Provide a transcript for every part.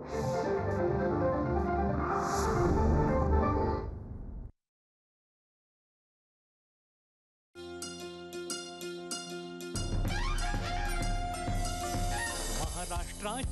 Thank you.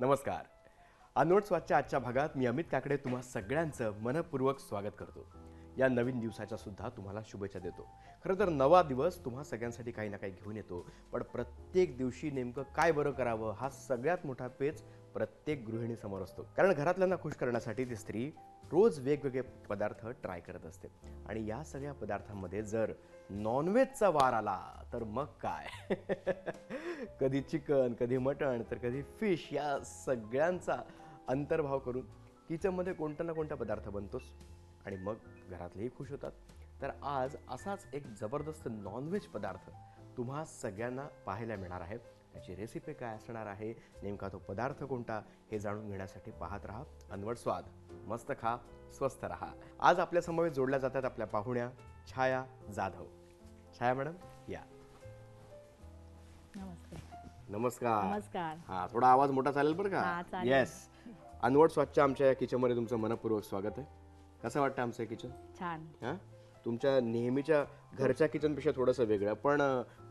नमस्कार. अनोट स्वादच्या आजच्या भागात मी अमित काकडे तुम्हा सगळ्यांचं मनपूर्वक स्वागत करतो. या नवीन दिवसाच्या सुद्धा तुम्हाला शुभेच्छा देतो. खरं तर नवा दिवस तुम्हा सगळ्यांसाठी काही ना काही घेऊन येतो. पण प्रत्येक दिवशी नेमकं काय बरं करावं हा सगळ्यात मोठा पेच प्रत्येक गृहिणीसमोर असतो. कारण घरातल्यांना खुश करण्यासाठी ती स्त्री रोज वेगवेगळे पदार्थ ट्राय करत असते. आणि या सगळ्या पदार्थांमध्ये जर नॉनव्हेजचा वार आला तर मग काय? कधी चिकन कधी मटण तर कधी फिश या सगळ्यांचा अंतर्भाव करून किचनमध्ये कोणता ना कोणता पदार्थ बनतोच आणि मग घरातलेही खुश होतात. तर आज असाच एक जबरदस्त नॉनव्हेज पदार्थ तुम्हा सगळ्यांना पाहायला मिळणार आहे. त्याची रेसिपी काय असणार आहे? नेमका तो पदार्थ कोणता? हे जाणून घेण्यासाठी पाहत राहा अनवट स्वाद. मस्त खा स्वस्थ राहा. आज आपल्या समवेत जोडल्या जातात आपल्या पाहुण्या छाया जाधव. छाया मॅडम या. नमस्कार. नमस्कार. हा थोडा आवाज मोठा चालेल बरं का. येस अनवट स्वच्छ आमच्या या किचनमध्ये तुमचं मनपूर्वक स्वागत आहे. कसं वाटतं आमचं किचन? छान. हां? तुमच्या नेहमीच्या घरच्या किचनपेक्षा थोडंसं वेगळं पण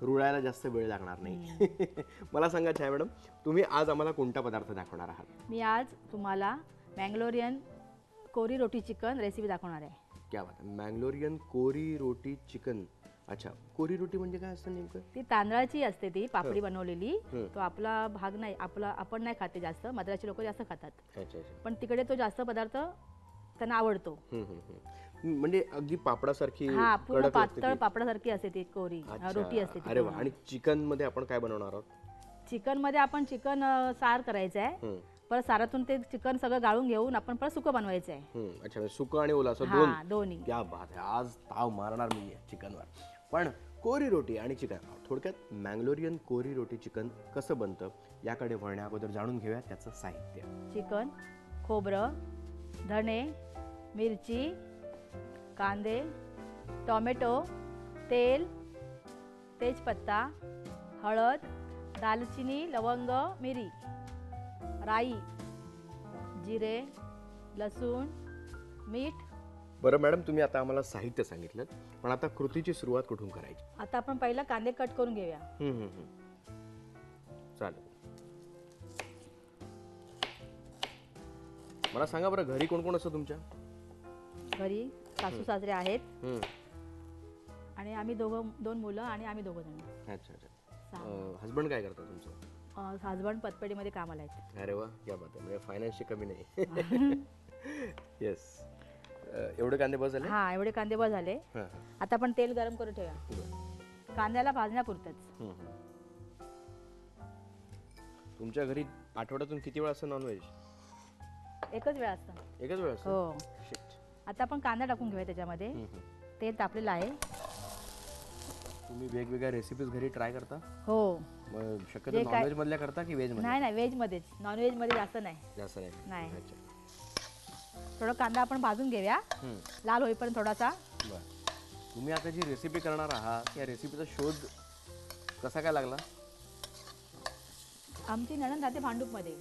रुळायला जास्त वेळ लागणार नाही. मला सांगा छाया मॅडम तुम्ही आज आम्हाला कोणता पदार्थ दाखवणार आहात? मी आज तुम्हाला Mangalorean kori roti chicken recipe दाखवणार आहे. क्या बात मँगलोरियन कोरी रोटी चिकन. अच्छा कोरी रोटी म्हणजे काय असतं नेमकं? ती तांदळाची असते ती पापडी बनवलेली. तो आपला भाग नाही आपला आपण नाही खाते जास्त मद्राची लोक जास्त खातात. पण तिकडे तो जास्त पदार्थ त्यांना आवडतो. म्हणजे अगदी पापडासारखी हा पूर्ण कडक पातळ ती. पापडासारखी असते ती कोरी अच्छा. रोटी असते ती अरे वा. पूर्ण. आणि चिकनमध्ये आपण काय बनवणार आहोत? चिकनमध्ये आपण चिकन अं, सार करायचं आहे. हम्म, परत सारातून ते चिकन सगळं गाळून घेऊन आपण परत सुकं बनवायचं आहे. हम्म. अच्छा म्हणजे सुकं आणि ओला असं हा दोन. दोन्ही. क्या बात आहे. आज ताव मारणार मी चिकनवर. पण कोरी रोटी आणि चिकन. थोडक्यात मँगलोरियन कोरी रोटी चिकन कसं बनतं याकडे वळण्या अगोदर जाणून घेऊया त्याचं साहित्य. चिकन खोबरं धणे मिरची कांदे टॉमॅटो तेल तेजपत्ता हळद दालचिनी लवंग मिरी राई जिरे लसूण मीठ. बरं मॅडम तुम्ही आता आम्हाला साहित्य सांगितलं पण आता कृतीची सुरुवात कुठून करायची? आता आपण पहिला कांदे कट करून घेऊया. हम्म, हम्म, हम्म. चालेल. मला सांगा बरं घरी कोण कोण असतं तुमच्या? घरी सासू सासरे आहेत. हम्म. आणि आम्ही दोघं दोन मुलं आणि आम्ही दोघं जण. अच्छा अच्छा. हजबंड काय करतात तुमचं? हजबंड पतपेढीमध्ये कामाला आहेत. अरे वा क्या बात आहे. म्हणजे फायनान्सची कमी नाही. येस एवढे कांदे बस झाले? हा एवढे कांदे बस झाले. हां. हां आता आपण तेल गरम करून बरं. कांद्याला भाजण्यापुरतंच. हम्म, हम्म. तुमच्या घरी आठवड्यातून किती वेळा असतं नॉनव्हेज एकच वेळ असतं. एकच वेळ असतं? हो. आता आपण कांदा टाकून घेऊया त्याच्यामध्ये. तेल तापलेलं आहे. तुम्ही वेगवेगळ्या रेसिपीज घरी ट्राय करता? हो. शक्यतो नॉनव्हेज मधल्या करता की व्हेजमध्ये नाही नाही व्हेजमध्येच नॉनव्हेजमध्ये जास्त नाही. जास्त नाही. नाही. अच्छा. थोडं कांदा आपण भाजून घेऊया. लाल होईपर्यंत थोडासा. तुम्ही आता जी रेसिपी करणार आहात या रेसिपीचा शोध कसा काय लागला? आमची नणंद राहते भांडूपमध्ये.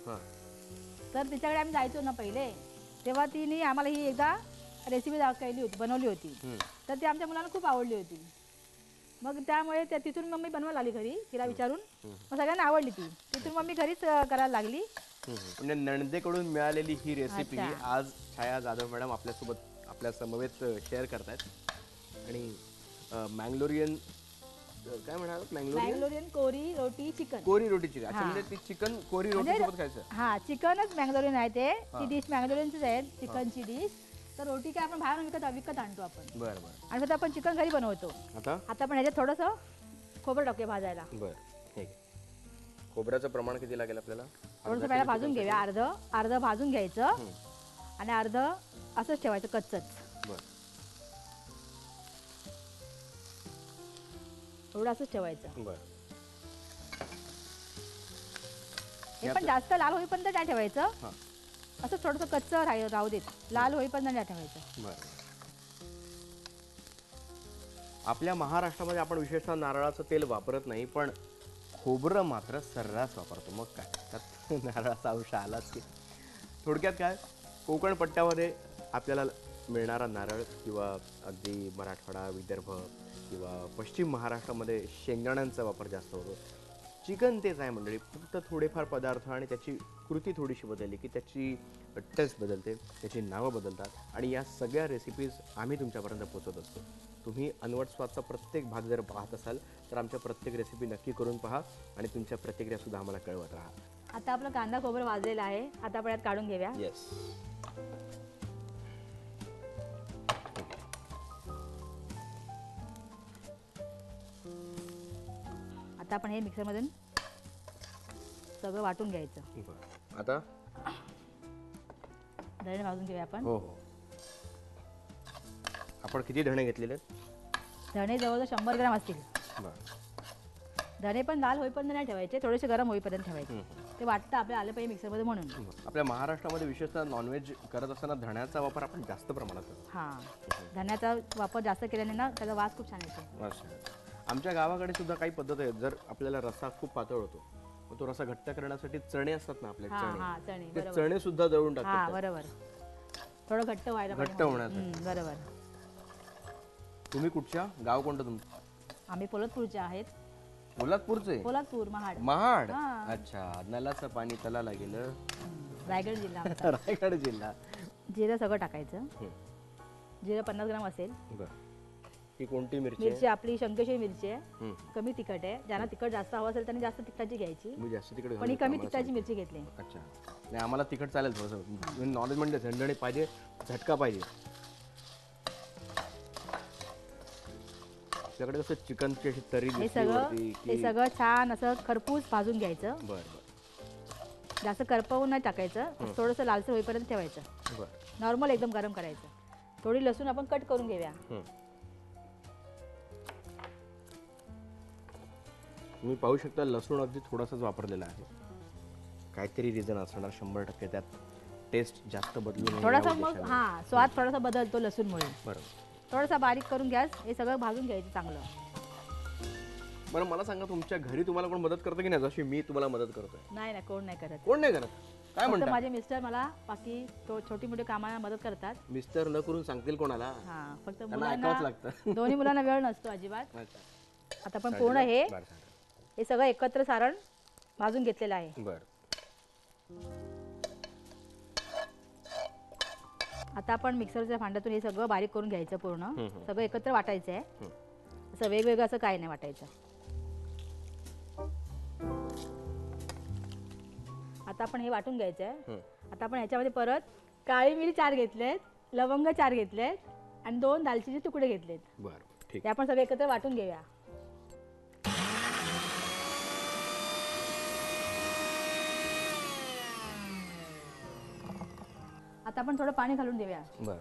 तर तिच्याकडे आम्ही जायचो ना पहिले तेव्हा तिने आम्हाला ही एकदा रेसिपी केली होती बनवली होती. तर ती आमच्या मुलांना खूप आवडली होती. मग त्यामुळे त्या तिथून मम्मी बनवायला आली घरी तिला विचारून. मग सगळ्यांना आवडली ती. तिथून मम्मी घरीच अं, करायला लागली. म्हणजे नणदेकडून मिळालेली ही रेसिपी अच्छा. आज छाया जाधव मॅडम आपल्यासोबत आपल्या समवेत शेअर करतायत. आणि मँगलोरियन काय म्हणाल? मँगलोरियन? मँगलोरियन कोरी रोटी चिकन. कोरी रोटी चिकन. अच्छा. म्हणजे ती चिकन कोरी रोटी म्हणजे- सोबत खायचं. हा चिकनच मँगलोरियन आहे ते. ती डिश मँगलोरियनचीच आहे चिकनची डिश. तर रोटी काय आपण बाहेरून विकत विकत आणतो आपण. बरं बरं. आणि फक्त आपण चिकन घरी बनवतो. आता? आता आपण ह्याच्यात थोडंसं खोबरं टाकूया भाजायला. बरं ठीक आहे. खोबऱ्याचं प्रमाण किती लागेल आपल्याला? थोडंसं पहिला भाजून घेऊया. अर्ध अर्ध भाजून घ्यायचं. आणि अर्ध असंच ठेवायचं कच्चच. बरं. थोडं असंच ठेवायचं. बरं. हे पण जास्त लाल होईपर्यंत नाही ठेवायचं. असं थोडंसं कच्च राह राहू देत. लाल होईपर्यंत नाही ठेवायचं. बरं. आपल्या महाराष्ट्रामध्ये आपण विशेषतः नारळाचं तेल वापरत नाही पण खोबरं मात्र सर्रास वापरतो. मग काय? त्यात नारळाचा अंश आलाच की. थोडक्यात काय? कोकण पट्ट्यामध्ये आपल्याला मिळणारा नारळ किंवा अगदी मराठवाडा विदर्भ किंवा पश्चिम महाराष्ट्रामध्ये शेंगदाण्यांचा वापर जास्त होतो. चिकन तेच आहे मंडळी. फक्त थोडेफार पदार्थ आणि त्याची कृती थोडीशी बदलली की त्याची टेस्ट बदलते त्याची नावं बदलतात आणि या सगळ्या रेसिपीज आम्ही तुमच्यापर्यंत पोहोचवत असतो. तुम्ही अनवट स्वादचा प्रत्येक भाग जर पाहत असाल तर आमच्या प्रत्येक रेसिपी नक्की करून पहा आणि तुमच्या प्रतिक्रियासुद्धा आम्हाला कळवत राहा. आता आपलं कांदा खोबरं वाजलेला आहे. आता आपण यात काढून घेऊया. येस आता आपण हे मिक्सरमधून सगळं वाटून घ्यायचं. आता? धणे भाजून घेऊया आपण. हो हो. आपण किती धणे घेतलेले आहेत? धणे जवळजवळ शंभर ग्राम असतील. बरं. धणे पण लाल होईपर्यंत नाही ठेवायचे थोडेसे गरम होईपर्यंत ठेवायचे. ते वाटतं आपल्या आलं पाहिजे मिक्सरमध्ये म्हणून. आपल्या महाराष्ट्रामध्ये विशेषतः नॉनव्हेज करत असताना धण्याचा वापर आपण जास्त प्रमाणात करतो. हां. धण्याचा वापर जास्त केल्याने ना त्याचा वास खूप छान येतो. अच्छा. आमच्या गावाकडे सुद्धा काही पद्धत आहे जर आपल्याला रस्सा खूप पातळ होतो मग तो रस्सा घट्ट करण्यासाठी चणे असतात ना आपले हां चणे. हां चणे ते बरोबर. चणे सुद्धा दळून हां टाकतात बरोबर. थोडं घट्ट व्हायला पाहिजे. घट्ट. होण्यासाठी. हम्म, बरोबर. तुम्ही कुठच्या? गाव कोणतं तुमचं आम्ही पोलतपूरचे आहेत. पोलादपूरचे? पोलादपूर महाड. महाड? हां. अच्छा नलाचं पाणी तलाला गेलं. हम्म, रायगड जिल्हा आमचा. रायगड जिल्हा. जिरं सगळं टाकायचं. जिरं पन्नास ग्राम असेल. बरं. ही कोणती मिरची आहे? मिरची आपली शंकेश्वरी मिरची आहे. कमी तिखट आहे. ज्यांना तिखट जास्त हवं असेल त्यांनी जास्त तिखटाची घ्यायची. तुम्ही जास्त तिकडे पण ही कमी तिखटाची मिरची घेतली. अच्छा. नाही आम्हाला तिखट चालेल थोडंसं. नॉलेज म्हणजे झणझणी पाहिजे झटका पाहिजे. आपल्याकडे कसं चिकनची अशी तरी हे सगळं वरती हे सगळं छान असं खरपूस भाजून घ्यायचं. बरं बरं. जास्त करपवून नाही टाकायचं. थोडंसं लालसर होईपर्यंत ठेवायचं. बरं. नॉर्मल एकदम गरम करायचं. थोडी लसूण आपण कट करून घेऊया. हं. तुम्ही पाहू शकता लसूण अगदी थोडासाच वापरलेला आहे. काहीतरी रिझन असणार शंभर टक्के त्यात टेस्ट जास्त बदलून थोडासा मग. हा स्वाद थोडासा बदलतो लसूणमुळे. बरोबर. थोडासा बारीक करून गॅस हे सगळं भाजून घ्यायचं चांगलं. बरं मला सांगा तुमच्या घरी तुम्हाला कोण मदत करतं की नाही? जशी मी तुम्हाला मदत करतोय. नाही ना कोण नाही करत. कोण नाही करत? काय फक्त म्हणता? माझे मिस्टर मला बाकी तो छोटी मोठी कामाला मदत करतात. मिस्टर न करून सांगतील कोणाला? हा फक्त त्यांना मुलांना लागतं. दोन्ही मुलांना वेळ नसतो अजिबात. अच्छा. आता पण पूर्ण हे बरं सांगा. हे सगळं एकत्र सारण भाजून घेतलेलं आहे. बरं. आता आपण मिक्सरच्या भांड्यातून हे सगळं बारीक करून घ्यायचं पूर्ण. सगळं एकत्र वाटायचं आहे. असं वेगवेगळं असं काही नाही वाटायचं. आता आपण हे वाटून घ्यायचं आहे. आता आपण ह्याच्यामध्ये परत काळी मिरी चार घेतलेत लवंग चार घेतलेत आणि दोन दालचिनीचे तुकडे घेतलेत. बरं ठीक. ते आपण सगळे एकत्र वाटून घेऊया. आता आपण थोडं पाणी घालून देऊया. बरं.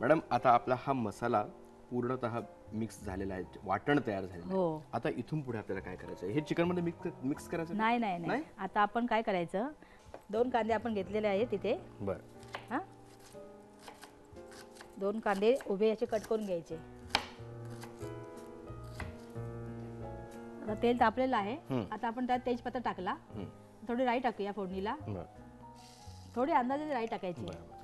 मॅडम आता आपला हा मसाला पूर्णतः मिक्स झालेला आहे वाटण तयार झालेलं आहे. हो. आता इथून पुढे आपल्याला काय करायचं आहे? हे चिकनमध्ये मिक्स मिक्स करायचं नाही नाही नाही. नाही? आता आपण काय करायचं? दोन कांदे आपण घेतलेले आहेत तिथे बरं. हा? दोन कांदे उभे असे कट करून घ्यायचे. आता तेल तापलेलं आहे. आता आपण त्यात तेजपत्ता टाकला. हं. थोडी राई टाकूया फोडणीला. बरं. थोडी अंदाजे राई टाकायची. बरं बरं.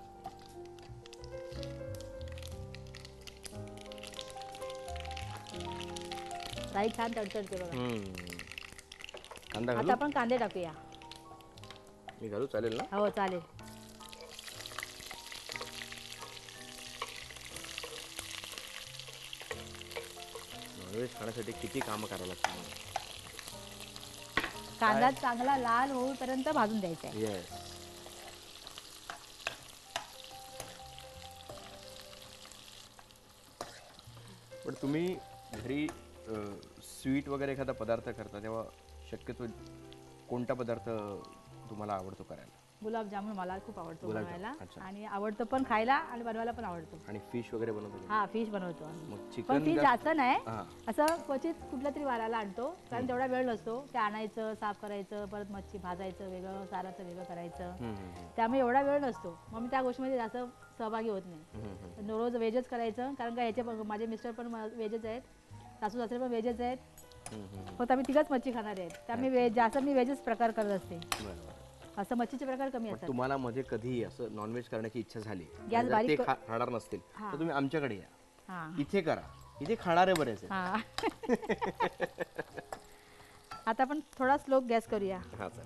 राई छान तडतडते बघा. हम्म. कांदा आता घालू आपण कांदे टाकूया. मी घालू? चालेल ना? हो चालेल. नॉनव्हेज खाण्यासाठी किती कामं करावं लागतं कांदा चांगला लाल होईपर्यंत भाजून द्यायचा आहे. येस पण तुम्ही घरी स्वीट वगैरे एखादा पदार्थ करता तेव्हा शक्यतो कोणता पदार्थ तुम्हाला आवडतो करायला? गुलाबजामुन मला खूप आवडतो गुलाबजाम, बनवायला. अच्छा. आणि आवडतं पण खायला आणि बनवायला पण आवडतो. आणि फिश वगैरे बनवतो तुम्ही? हा फिश बनवतो आम्ही. मग पण चिकन फिश जास्त नाही. हां. असं क्वचित कुठल्या तरी वाराला आणतो. कारण तेवढा वेळ नसतो ते आणायचं साफ करायचं परत मच्छी भाजायचं वेगळं साराचं वेगळं करायचं. हम्म, हम्म, त्यामुळे एवढा वेळ नसतो. मग मी त्या गोष्टीमध्ये जास्त सहभागी होत नाही. हम्म, हम्म, पण रोज व्हेजच करायचं. कारण का याचे पण- माझे मिस्टर पण व्हेजच आहेत. सासू सासरे पण व्हेजच आहेत. हम्म, हम्म, फक्त आम्ही तिघच मच्छी खाणारे आहेत. त्यामुळे व्हेज जास्त मी व्हेजच प्रकार करत असते. बरं, बरं. असं मच्छीचे प्रकार कमी पण असतात. तुम्हाला मध्ये कधी असं नॉनव्हेज करण्याची इच्छा झाली गॅस आणि जर बारीक ते खा- खाणार नसतील हां. तर तुम्ही आमच्याकडे या. हां. इथे करा. इथे खाणारे बरेच आहेत. हां. आता आपण थोडा स्लो गॅस करूया. हा सर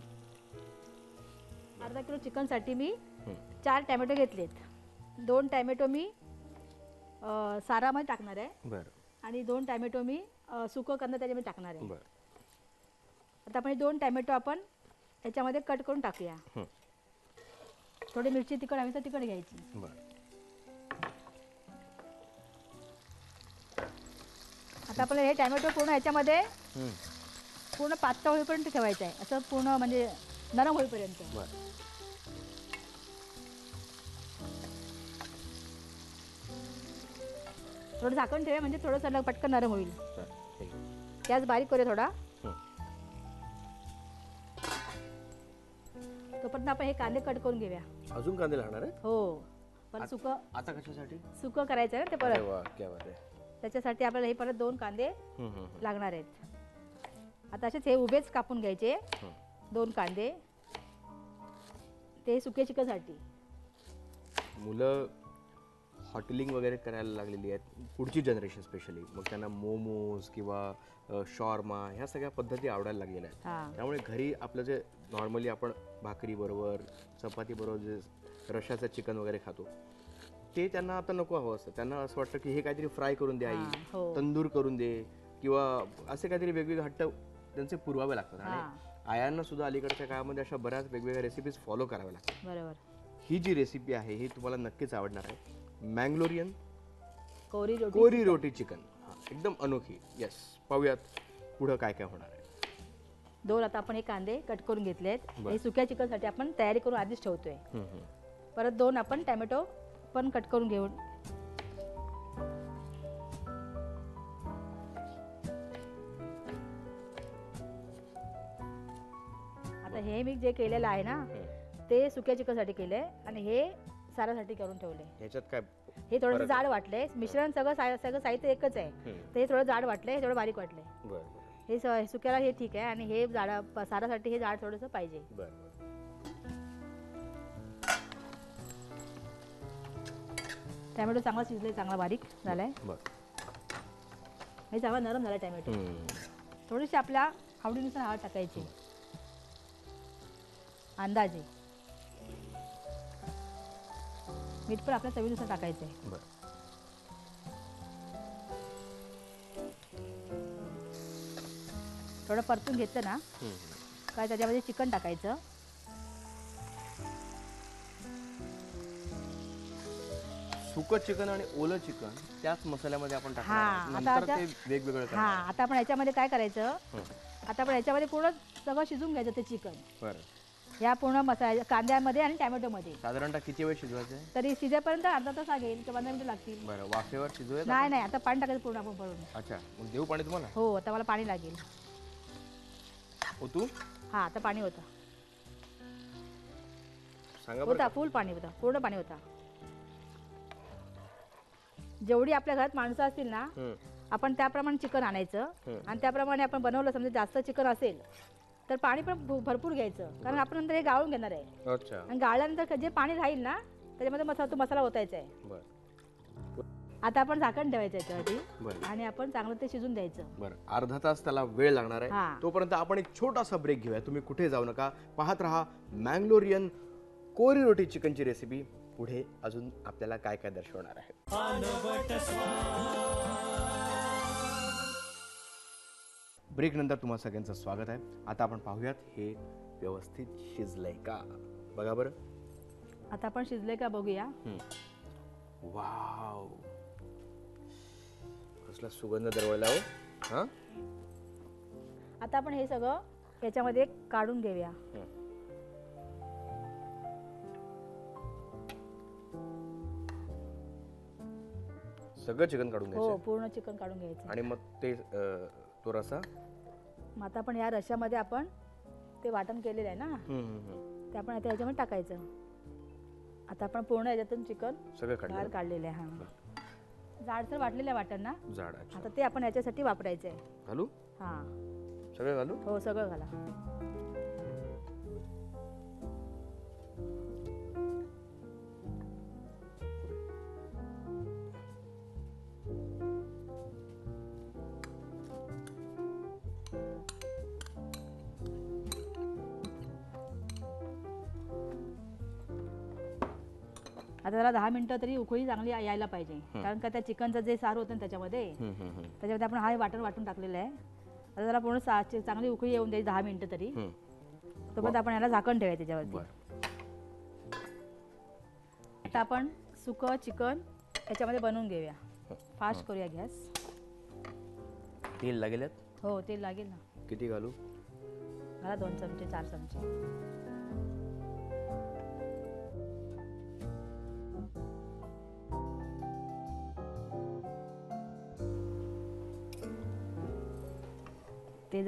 अर्धा किलो चिकनसाठी मी हम्म. चार टॅमॅटो घेतलेत. दोन टॅमॅटो मी अ, सारामध्ये टाकणार आहे. बरं. आणि दोन टॅमॅटो मी अ, सुकं कांदा त्याच्यामध्ये टाकणार आहे. बरं. आता आपण हे दोन टॅमॅटो आपण याच्यामध्ये कट करून टाकूया. हं. थोडी मिरची तिखट हवी तर तिखट घ्यायची. बरं. आता आपल्याला हे टॅमॅटो पूर्ण याच्यामध्ये पूर्ण पातळ होईपर्यंत ठेवायचं आहे. असं पूर्ण म्हणजे नरम होईपर्यंत. बरं. थोडं झाकण ठेवा म्हणजे थोडंसं पटकन नरम होईल. सर ठीक आहे. गॅस बारीक करूया थोडा. तोपर्यंत आपण हे कांदे कट करून घेऊया. अजून कांदे लागणार आहे हो. पण सुकं आता कशासाठी? सुकं करायचं आहे ना ते अरे परत वा क्या बात आहे. त्याच्यासाठी आपल्याला हे परत दोन कांदे हम्म, हम्म, हम्म. लागणार आहेत. आता असेच हे उभेच कापून घ्यायचे. हं. दोन कांदे. ते सुके चिकनसाठी मुलं हॉटेलिंग वगैरे करायला लागलेली आहेत. पुढची जनरेशन स्पेशली मग त्यांना मोमोज किंवा शॉर्मा ह्या सगळ्या पद्धती आवडायला लागलेल्या आहेत. त्यामुळे घरी आपलं जे नॉर्मली आपण भाकरीबरोबर चपातीबरोबर जे रशाचं चिकन वगैरे खातो ते त्यांना आता नको हवं असतं. त्यांना असं वाटतं की हे काहीतरी फ्राय करून दे आई हो तंदूर करून दे किंवा असे काहीतरी वेगवेगळे हट्ट त्यांचे पुरवावे लागतात. आणि आयांना सुद्धा अलीकडच्या काळामध्ये अशा बऱ्याच वेगवेगळ्या रेसिपीज फॉलो कराव्या लागतात. बरोबर. ही जी रेसिपी आहे ही तुम्हाला नक्कीच आवडणार आहे. मँगलोरियन? कोरी रोटी कोरी रोटी चिकन. एकदम अनोखी. येस पाहूयात पुढं काय काय होणार आहे. दोन आता आपण हे कांदे कट करून घेतलेत. बरं. हे सुक्या चिकनसाठी आपण तयारी करून आधीच ठेवतोय. हम्म, हम्म. परत दोन आपण टॅमॅटो पण कट करून घेऊन. आता हे मी जे केलेलं आहे ना ते सुक्या चिकनसाठी केलंय. आणि हे सारासाठी करून ठेवले. ह्याच्यात काय हे थोडंसं जाड वाटलंय. मिश्रण सगळं सगळं साहित्य एकच आहे. हम्म. तर हे थोडं जाड वाटलंय हे थोडं बारीक बरं बरं. हे स- सुक्याला हे ठीक आहे आणि हे जाडा प- सारासाठी हे जाड थोडंसं पाहिजे. बरं बरं. टॅमॅटो चांगला शिजले चांगला बारीक झालाय. बरं. हे चांगला नरम झाला टॅमॅटो. हम्म. थोडीशी आपल्या आवडीनुसार हळद टाकायची. अंदाजे. मीठ पण आपल्या चवीनुसार टाकायचं आहे बरं. थोडं परतून घेतलं ना. काय त्याच्यामध्ये चिकन टाकायचं. सुकं चिकन आणि ओलं चिकन त्याच मसाल्यामध्ये आपण आता नंतर ते आता- वेगवेगळं हा करणार आता आपण याच्यामध्ये काय करायचं. आता आपण याच्यामध्ये पूर्ण सगळं शिजून घ्यायचं ते चिकन. बरं. या पूर्ण मसाल्या कांद्यामध्ये आणि टॅमॅटोमध्ये. साधारणतः किती वेळ शिजवायचं तरी शिजेपर्यंत अर्धा तास लागेल किंवा पंधरा मिनिटं लागतील. बरं वाफेवर शिजवूयात नाही नाही आता पाणी टाकायचं पूर्ण आपण भरून अच्छा मग देऊ पाणी तुम्हाला? हो आता मला पाणी लागेल. हो तू हा आता पाणी होतं सांगा बरं. होता फुल पाणी होता पूर्ण पाणी होता जेवढी आपल्या घरात माणसं असतील ना हम्म. आपण त्याप्रमाणे चिकन आणायचं. हं. आणि त्याप्रमाणे आपण बनवलं समजा जास्त चिकन असेल तर पाणी पण भू- भरपूर घ्यायचं. कारण आपण नंतर हे गाळून घेणार आहे. अच्छा. आणि गाळल्यानंतर जे पाणी राहील ना त्याच्यामध्ये मसाला तो मसाला ओतायचा आहे. बरं. आता आपण झाकण ठेवायचं याच्यावरती. बरं. आणि आपण चांगलं ते शिजून द्यायचं. बरं. अर्धा तास त्याला वेळ लागणार आहे. हा. तोपर्यंत आपण एक छोटासा ब्रेक घेऊया. तुम्ही कुठे जाऊ नका. पाहत राहा मँगलोरियन कोरी रोटी चिकनची रेसिपी पुढे अजून आपल्याला काय काय दर्शवणार आहे. ब्रेक नंतर तुम्हा सगळ्यांचं स्वागत आहे. आता आपण पाहूयात हे व्यवस्थित शिजलंय का? बघा बरं. आता आपण शिजले का बघूया? वाव. कसला सुगंध दरवळला हो. हा? आता आपण हे सगळं याच्यामध्ये काढून घेऊया. सगळं चिकन काढून हो घ्यायचं पूर्ण चिकन काढून घ्यायचं आणि मग ते अं, तो रसा? मग आता आपण या रश्यामध्ये आपण ते वाटण केलेलं आहे ना. ते आपण आता याच्यामध्ये टाकायचं. आता आपण पूर्ण याच्यातून चिकन सगळं बाहेर काढलं काढलेलं आहे हा. जाडसर वाटलेलं आहे वाटण ना? जाड आता ते आपण याच्यासाठी वापरायचं आहे. घालू? हा. सगळं घालू? हो सगळं घाला. आता त्याला दहा मिनिटं तरी उकळी चांगली यायला पाहिजे. कारण का त्या चिकनचं जे सार होतं ना त्याच्यामध्ये. त्याच्यामध्ये आपण हा वाटण वाटून टाकलेलं आहे. आता त्याला पूर्ण चांगली उकळी येऊन द्यायची दहा मिनिटं तरी. तोपर्यंत आपण याला झाकण ठेवायचं त्याच्यावरती. आता आपण सुकं चिकन याच्यामध्ये बनवून घेऊया. फास्ट करूया गॅस. तेल लागेल? हो तेल लागेल ना. किती घालू? मला दोन चमचे चार चमचे.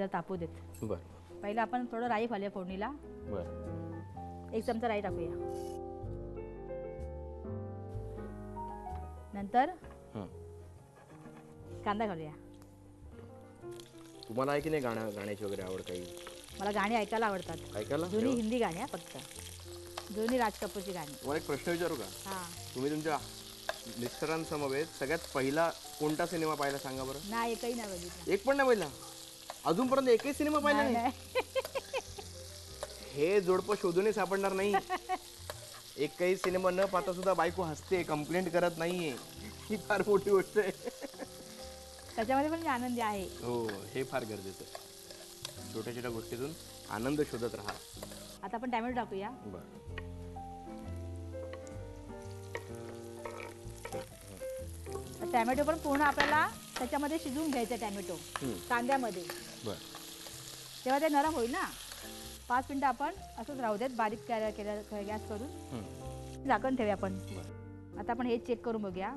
जर तापू देत. बर. पहिलं आपण थोडं राई घालूया फोडणीला. बर. एक चमचा राई टाकूया. नंतर. कांदा घालूया. तुम्हाला आहे की नाही गाणं गाण्याची वगैरे आवड काही? मला गाणी ऐकायला आवडतात. ऐकायला? जुनी तेव्हा? हिंदी गाणी हा फक्त. जुनी राज कपूरची गाणी. तुम्हाला एक प्रश्न विचारू का? हा. तुम्ही तुमच्या मिस्टरांसमवेत सगळ्यात पहिला कोणता सिनेमा पाहिला सांगा बरं? नाही एकही नाही बघितलं. एक पण नाही पाहिला अजूनपर्यंत एकही सिनेमा पाहिला नाही. हे जोडपं शोधूनही सापडणार नाही. एकही सिनेमा न पाहता सुद्धा बायको हसते कंप्लेंट करत नाहीये. ही फार मोठी गोष्ट आहे. त्याच्यामध्ये पण मी आनंदी आहे. हो हे फार गरजेचं आहे. छोट्या छोट्या गोष्टीतून आनंद शोधत राहा. आता आपण टॅमॅटो टाकूया. बर. टॅमॅटो पण पूर्ण आपल्याला त्याच्यामध्ये शिजवून घ्यायचं टॅमॅटो. कांद्यामध्ये. बर. तेव्हा ते नरम होईल ना? पाच मिनटं आपण असंच राहू देत बारीक केल्या गॅस करून. झाकण ठेवूया आपण. आता आपण हे चेक करून बघूया.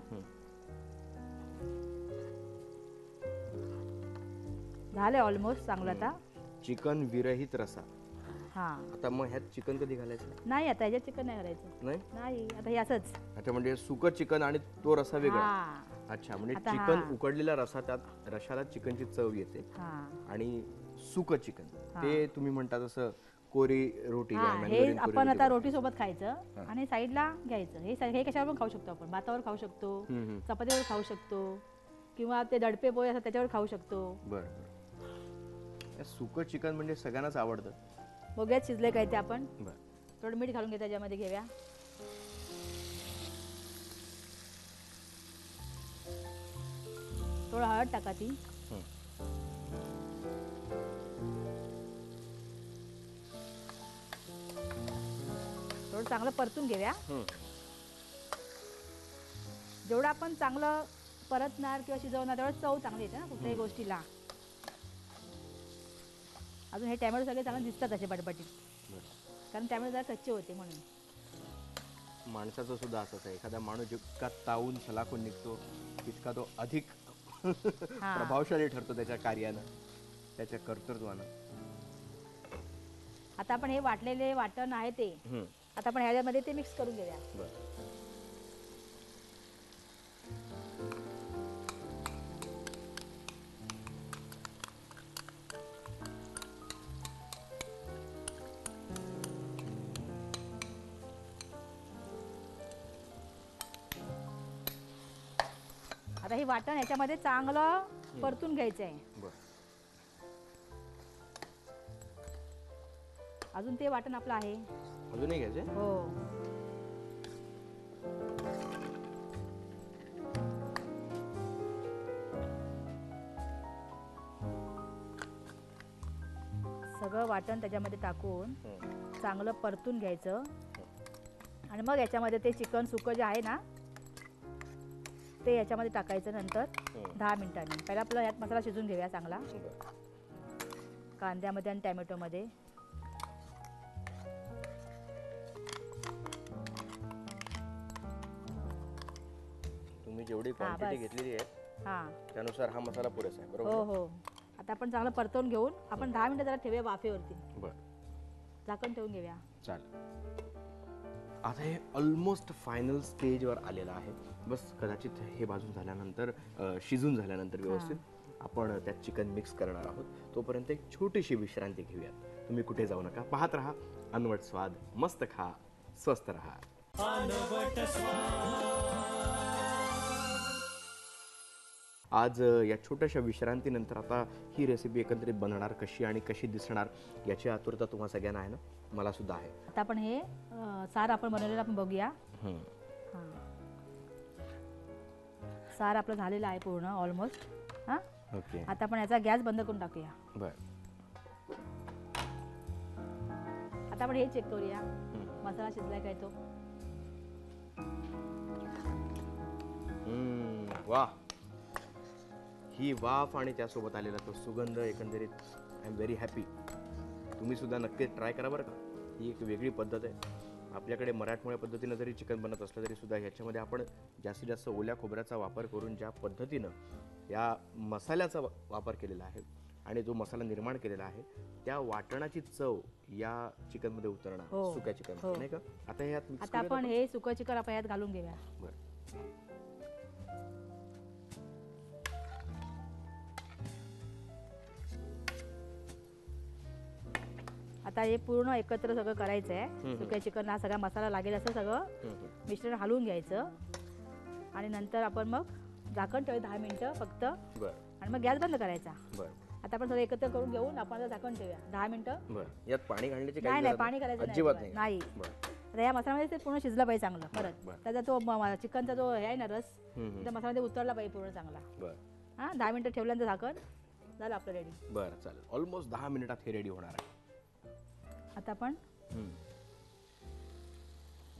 झालंय ऑलमोस्ट चांगलं आता. चिकन विरहित रसा. हा. आता मग ह्यात चिकन कधी घालायचं? नाही आता याच्यात चिकन नाही करायचं नाही? नाही आता हे असंच. अच्छा म्हणजे सुकं चिकन आणि तो रसा वेगळा. अच्छा म्हणजे आता चिकन. उकडलेला रसा त्यात रशाला चिकनची चव येते. हा. आणि सुकं चिकन. ते तुम्ही म्हणता तसं कोरी रोटी हा हे कोरी आपण रोटी आता रोटी सोबत खायचं आणि साईडला घ्यायचं. हे सा- हे कशावर पण खाऊ शकतो आपण. भातावर खाऊ शकतो हम्म, हम्म. चपातीवर खाऊ शकतो किंवा ते दडपे पोहे असतात त्याच्यावर खाऊ शकतो. बरं बरं. सुकं चिकन म्हणजे सगळ्यांनाच आवडतं. बघूयात शिजले काय ते आपण. बरं. थोडं मीठ घालून घे त्याच्यामध्ये घेऊया. थोडं हळद टाका ती. थोडं चांगलं परतून घेऊया. जेवढं आपण चांगलं परतणार किंवा शिजवणार तेवढं चव चांगली येते ना कुठल्याही गोष्टीला. अजून हे टॅमॅटो सगळे चांगले दिसतात असे बटबटीत. कारण टॅमॅटो जरा कच्चे होते म्हणून. माणसाचं सुद्धा असंच आहे. एखादा माणूस जितका तावून सलाखून निघतो तितका तो अधिक प्रभावशाली ठरतो त्याच्या कार्यानं त्याच्या कर्तृत्वानं. आता आपण हे वाटलेले वाटण आहे ते. हं. आता आपण ह्याच्यामध्ये ते मिक्स करून घेऊया. बरं. वाटण ह्याच्यामध्ये चांगलं परतून घ्यायचं आहे बरं. अजून ते वाटण आपलं आहे. अजूनही घ्यायचे हो. सगळं वाटण त्याच्यामध्ये टाकून. चांगलं परतून घ्यायचं. आणि मग याच्यामध्ये ते चिकन सुकं जे आहे ना ते याच्यामध्ये टाकायचं नंतर दहा मिनिटांनी. पहिला आपला यात मसाला शिजून घेऊया चांगला. कांद्यामध्ये आणि टॅमॅटोमध्ये. तुम्ही जेवढी हा, क्वांटिटी. घेतलेली आहे हां. त्यानुसार हा मसाला पुरेसा आहे हो बरोबर हो. आता आपण चांगलं परतवून घेऊन आपण दहा मिनिटं जरा ठेवूया वाफेवरती. बरं. झाकण ठेवून घेऊया. चालेल. आता हे ऑलमोस्ट फायनल स्टेजवर आलेलं आहे. बस कदाचित हे भाजून झाल्यानंतर शिजून झाल्यानंतर व्यवस्थित आपण त्यात चिकन मिक्स करणार आहोत. तोपर्यंत एक छोटीशी विश्रांती घेऊयात. तुम्ही कुठे जाऊ नका. पाहत राहा. अनवट स्वाद. मस्त खा. स्वस्त राहा. आज या छोट्याशा विश्रांतीनंतर आता ही रेसिपी एकंदरीत बनणार कशी आणि कशी दिसणार याची आतुरता तुम्हा सगळ्यांना आहे ना? मला सुद्धा आहे. आता आपण हे अं, सार आपण बनवलेलं आपण बघूया. हम्म. हां. सार आपलं झालेलं आहे पूर्ण ऑलमोस्ट हां? ओके. आता आपण याचा गॅस बंद करून टाकूया. बर. आता आपण हे चेक करूया. मसाला शिजलाय काय तो? हम्म, वा ही वाफ आणि त्यासोबत आलेला तो सुगंध एकंदरीत आय एम व्हेरी हॅपी तुम्ही सुद्धा नक्कीच ट्राय करा बरं का. ही एक वेगळी पद्धत आहे. आपल्याकडे मराठमोळ्या पद्धतीनं जरी चिकन बनत असलं तरी सुद्धा ह्याच्यामध्ये आपण जास्तीत जास्त ओल्या खोबऱ्याचा वापर करून ज्या पद्धतीनं या मसाल्याचा वापर केलेला आहे आणि जो मसाला निर्माण केलेला आहे त्या वाटणाची चव या चिकनमध्ये उतरणार हो, सुक्या चिकन हो. नाही का? आता हे यात mix आता करूयात आपण हे सुकं चिकन आपण घालून घेऊया. बरं. आता हे पूर्ण एकत्र सगळं करायचं आहे सुक्या चिकन हा सगळा मसाला लागेल असं सगळं. मिश्रण हलवून घ्यायचं. आणि नंतर आपण मग झाकण ठेवू दहा मिनिटं फक्त. आणि मग गॅस बंद करायचा. आता आपण सगळं एकत्र करून घेऊन आपण आता झाकण ठेवूया. दहा मिनिटं. यात पाणी घालण्याची नाही नाही पाणी करायचं नाही. आता या मसाल्यामध्ये ते पूर्ण शिजलं पाहिजे चांगलं. परत. त्याचा तो चिकनचा जो हे आहे ना रस. त्या मसाल्यामध्ये उतरला पाहिजे पूर्ण चांगला. हां दहा मिनिटं ठेवल्यानंतर झाकण झालं आपलं रेडी बरं चालेल. ऑलमोस्ट दहा मिनिटात हे रेडी होणार आहे. आता आपण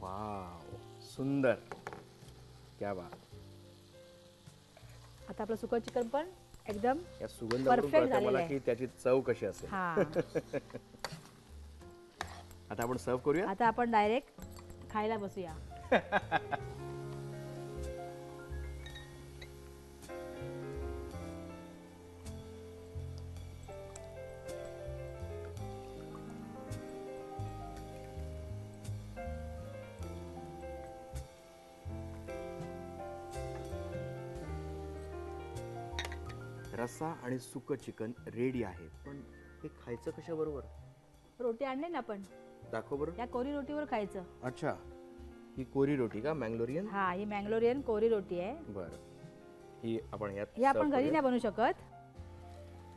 वाव सुंदर. क्या बात. आता आपलं सुकं चिकन पण एकदम या सुगंधावरून Perfect कळतं झालेलं मला आहे. की त्याची चव कशी असेल. हा. आता आपण सर्व करूया? आता आपण डायरेक्ट खायला बसूया. रस्सा आणि सुकं चिकन रेडी आहे. पण हे खायचं कशाबरोबर? रोटी आणली ना आपण. दाखव बरं. या कोरी रोटीवर खायचं. अच्छा. ही कोरी रोटी का मँगलोरियन? हा ही मँगलोरियन कोरी रोटी आहे. बरं. ही आपण यात ही आपण serve घरी करूया. नाही बनवू शकत.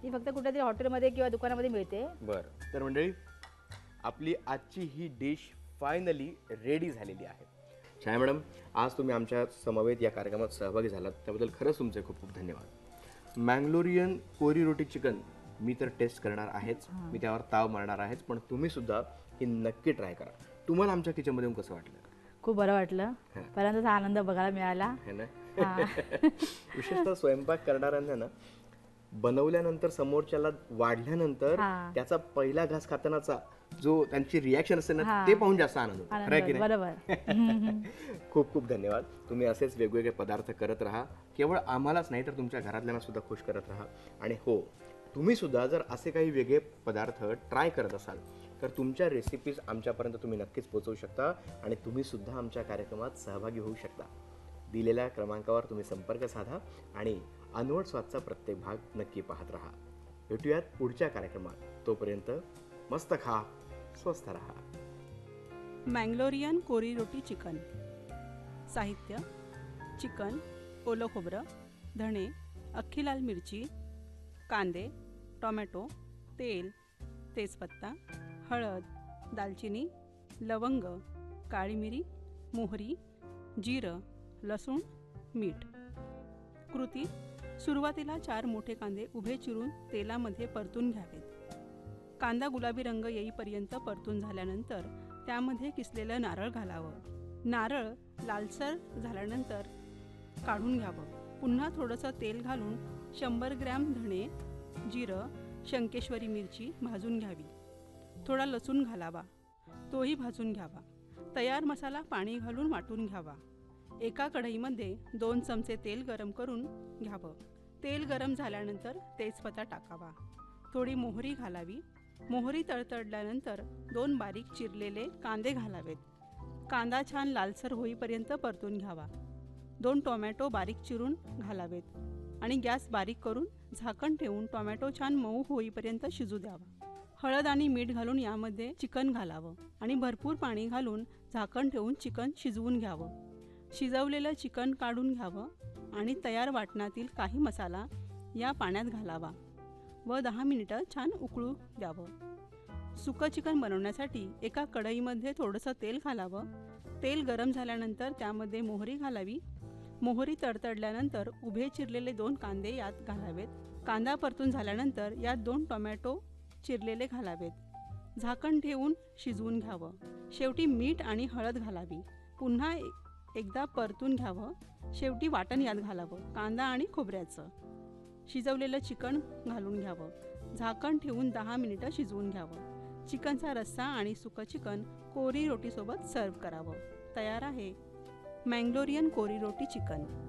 ही फक्त कुठेतरी हॉटेलमध्ये किंवा दुकानामध्ये मिळते. बरं. तर मंडळी आपली आजची ही डिश फायनली रेडी झालेली आहे. छाया मॅडम आज तुम्ही आमच्या समवेत या कार्यक्रमात सहभागी झालात. त्याबद्दल खरंच तुमचे खूप खूप धन्यवाद. मँगलोरियन कोरी रोटी चिकन मी तर टेस्ट करणार आहेच. मी त्यावर ताव मारणार आहेच पण तुम्ही सुद्धा ही नक्की ट्राय करा. तुम्हाला आमच्या किचनमध्ये येऊन कसं वाटलं? खूप बरं वाटलं. हा. आनंद बघायला मिळाला. ना. विशेषतः स्वयंपाक करणाऱ्यांना ना बनवल्यानंतर समोरच्याला वाढल्यानंतर हा. त्याचा पहिला घास खातानाचा जो त्यांची रिॲक्शन असते ना हा. ते पाहून जास्त आनंद होतो. खरं आहे की आनंद नाही? बरोबर. खूप खूप धन्यवाद. तुम्ही असेच वेगवेगळे पदार्थ करत राहा. केवळ आम्हालाच नाही तर तुमच्या घरातल्यांना सुद्धा खुश करत राहा. आणि हो तुम्ही सुद्धा जर असे काही वेगळे पदार्थ ट्राय करत असाल तर तुमच्या रेसिपीज आमच्यापर्यंत तुम्ही नक्कीच पोहोचवू शकता आणि तुम्ही सुद्धा आमच्या कार्यक्रमात सहभागी होऊ शकता. दिलेल्या क्रमांकावर तुम्ही संपर्क साधा आणि अनवट स्वादचा प्रत्येक भाग नक्की पाहत राहा. भेटूयात पुढच्या कार्यक्रमात. तोपर्यंत मस्त खा स्वस्त राहा. Mangalorean kori roti chicken. साहित्य चिकन ओलं खोबरं धणे अख्खी लाल मिरची कांदे टोमॅटो तेल तेजपत्ता हळद दालचिनी लवंग काळी मिरी मोहरी जिरं लसूण मीठ. कृती सुरुवातीला चार मोठे कांदे उभे चिरून तेलामध्ये परतून घ्यावेत. कांदा गुलाबी रंग येईपर्यंत परतून झाल्यानंतर त्यामध्ये किसलेलं नारळ घालावं. नारळ लालसर झाल्यानंतर काढून घ्यावं. पुन्हा थोडंसं तेल घालून शंभर ग्रॅम धणे जिरं शंकेश्वरी मिरची भाजून घ्यावी. थोडा लसूण घालावा. तोही भाजून घ्यावा. तयार मसाला पाणी घालून वाटून घ्यावा. एका कढईमध्ये दोन चमचे तेल गरम करून घ्यावं. तेल गरम झाल्यानंतर तेजपत्ता टाकावा. थोडी मोहरी घालावी. मोहरी तळतळल्यानंतर दोन बारीक चिरलेले कांदे घालावेत. कांदा छान लालसर होईपर्यंत परतून घ्यावा. दोन टोमॅटो बारीक चिरून घालावेत आणि गॅस बारीक करून झाकण ठेवून टोमॅटो छान मऊ होईपर्यंत शिजू द्यावा. हळद आणि मीठ घालून यामध्ये चिकन घालावं आणि भरपूर पाणी घालून झाकण ठेवून चिकन शिजवून घ्यावं. शिजवलेलं चिकन काढून घ्यावं आणि तयार वाटणातील काही मसाला या पाण्यात घालावा व दहा मिनिटं छान उकळू द्यावं. सुकं चिकन बनवण्यासाठी एका कढईमध्ये थोडंसं तेल घालावं. तेल गरम झाल्यानंतर त्यामध्ये मोहरी घालावी. मोहरी तडतडल्यानंतर उभे चिरलेले दोन कांदे यात घालावेत. कांदा परतून झाल्यानंतर यात दोन टोमॅटो चिरलेले घालावेत. झाकण ठेवून शिजवून घ्यावं. शेवटी मीठ आणि हळद घालावी. पुन्हा एकदा परतून घ्यावं शेवटी वाटण यात घालावं कांदा आणि खोबऱ्याचं. शिजवलेलं चिकन घालून घ्यावं. झाकण ठेवून दहा मिनिटं शिजवून घ्यावं. चिकनचा रस्सा आणि सुकं चिकन कोरी रोटीसोबत सर्व करावं. तयार आहे. मँग्लोरियन कोरी रोटी चिकन.